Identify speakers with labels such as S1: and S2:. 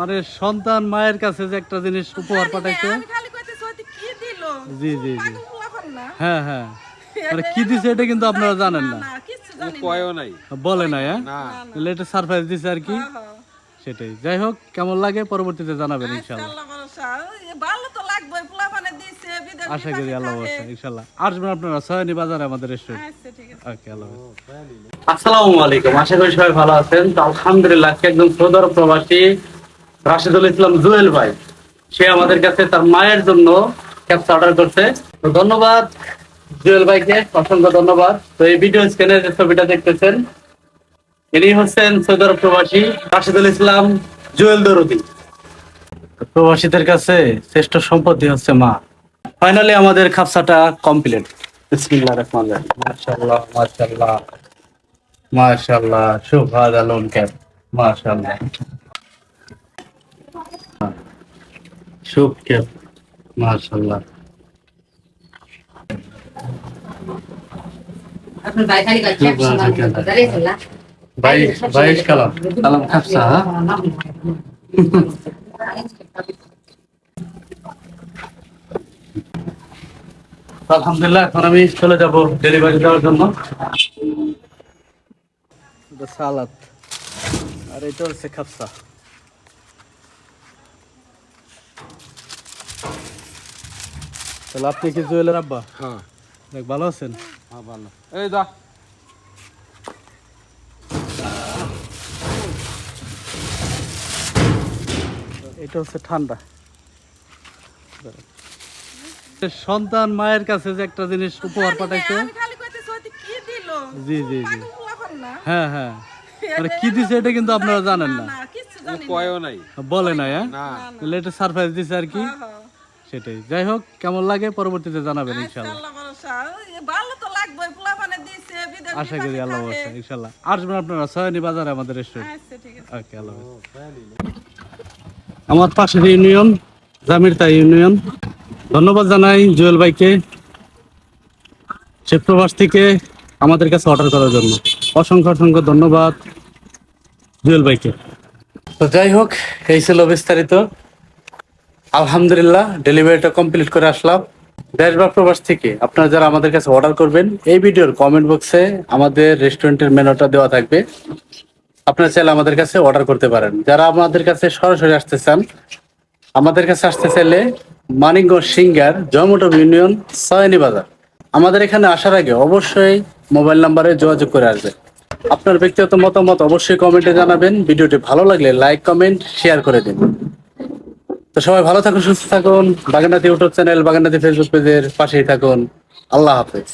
S1: মানে সন্তান মায়ের কাছে যে একটা জিনিস উপহার পাঠাইছে।
S2: আমি খালি কইতেছি ওইটা কি দিল?
S1: জি, জি, জি। হ্যাঁ হ্যাঁ। মানে কি দিছে এটা কিন্তু আপনারা জানেন না।
S2: না কিছু জানি না।
S3: কয়ও নাই।
S1: বলে নাই হ্যাঁ?
S3: না।
S1: এটা সারপ্রাইজ দিছে আর কি।
S2: হ্যাঁ, হ্যাঁ।
S1: সেটাই। যাই হোক কেমন লাগে পরবর্তীতে জানাবেন ইনশাল্লাহ
S2: দিছে বিদেশ
S1: আশা করি আল্লাহ ইনশাল্লাহ আসবেন আপনারা সয়নি বাজারে আমাদের রেস্টুরেন্ট
S2: আচ্ছা ঠিক আছে।
S1: ওকে আল্লাহ আসসালামু আলাইকুম আশা করি সবাই ভালো আছেন। তো আলহামদুলিল্লাহ একদম সৌদর প্রবাসী রাশিদুল ইসলাম জুয়েল ভাই সে আমাদের কাছে তার মায়ের জন্য ক্যাপসা অর্ডার করছে। তো ধন্যবাদ জুয়েল ভাইকে অসংখ্য ধন্যবাদ। তো এই ভিডিও স্ক্রিনে যে ছবিটা দেখতেছেন ইনি হচ্ছেন সৌদি আরব প্রবাসী রাশিদুল ইসলাম জুয়েল দরদি। প্রবাসীদের কাছে শ্রেষ্ঠ সম্পত্তি হচ্ছে মা। ফাইনালি আমাদের খাপসাটা কমপ্লিট বিসমিল্লাহির রহমানির রহিম। মাশাআল্লাহ মাশাআল্লাহ মাশাআল্লাহ শুভাদ আলম ক্যাপ মাশাআল্লাহ। ক্যাপ মাশাআল্লাহ। কালাম। হ্যাঁ? আলহামদুলিল্লাহ এখন আমি চলে যাব ডেলিভারি দেওয়ার জন্য। সালাদ। আর এটা হচ্ছে খাপসা। তাহলে আপনি কি জুয়েলের আব্বা?
S3: হ্যাঁ।
S1: দেখ ভালো আছেন?
S3: হ্যাঁ ভালো। এই দা
S1: এটা হচ্ছে ঠান্ডা। সন্তান মায়ের কাছে যে একটা জিনিস উপহার পাঠাইছে।
S2: আমি খালি কইতেছি ওইটা কি দিল?
S1: জি জি জি। হ্যাঁ হ্যাঁ। মানে কি দিছে এটা কিন্তু আপনারা জানেন না।
S2: না কিছু জানি না।
S3: কয়ও নাই?
S1: বলে নাই হ্যাঁ? এটা সারপ্রাইজ দিছে আর কি।
S2: হ্যাঁ, হ্যাঁ।
S1: সেটাই। যাই হোক কেমন লাগে? পরবর্তীতে জানাবেন ইনশাল্লাহ
S2: ভরসা। দিছে বিদেশ
S1: আশা করি আল্লাহ বর্ষা ইনশাল্লাহ আসবেন আপনারা সয়নি বাজারে আমাদের রেস্টুরেন্ট
S2: আচ্ছা ঠিক আছে।
S1: ওকে আল্লাহ আমার পাশের ইউনিয়ন জামিরতা ইউনিয়ন। ধন্যবাদ জানাই জুয়েল ভাইকে। সে প্রবাস থেকে আমাদের কাছে অর্ডার করার জন্য। অসংখ্য অসংখ্য ধন্যবাদ জুয়েল ভাইকে। তো যাই হোক এই ছিল বিস্তারিত। আলহামদুলিল্লাহ ডেলিভারিটা কমপ্লিট করে আসলাম। দেশ বা প্রবাস থেকে আপনারা যারা আমাদের কাছে অর্ডার করবেন, এই ভিডিওর কমেন্ট বক্সে আমাদের রেস্টুরেন্টের মেনুটা দেওয়া থাকবে। আপনারা চাইলে আমাদের কাছে অর্ডার করতে পারেন। যারা আমাদের কাছে সরাসরি আসতে চান, আমাদের কাছে আসতে চাইলে মানিকগঞ্জ সিঙ্গার জয়মোটব ইউনিয়ন, সয়নি বাজার। আমাদের এখানে আসার আগে অবশ্যই মোবাইল নাম্বারে যোগাযোগ করে আসবেন। আপনার ব্যক্তিগত মতামত অবশ্যই কমেন্টে জানাবেন। ভিডিওটি ভালো লাগলে লাইক কমেন্ট শেয়ার করে দিন। তো সবাই ভালো থাকুন, সুস্থ থাকুন। বাগানাতি ইউটিউব চ্যানেল বাগানাতি ফেসবুক পেজের পাশেই থাকুন। আল্লাহ হাফেজ।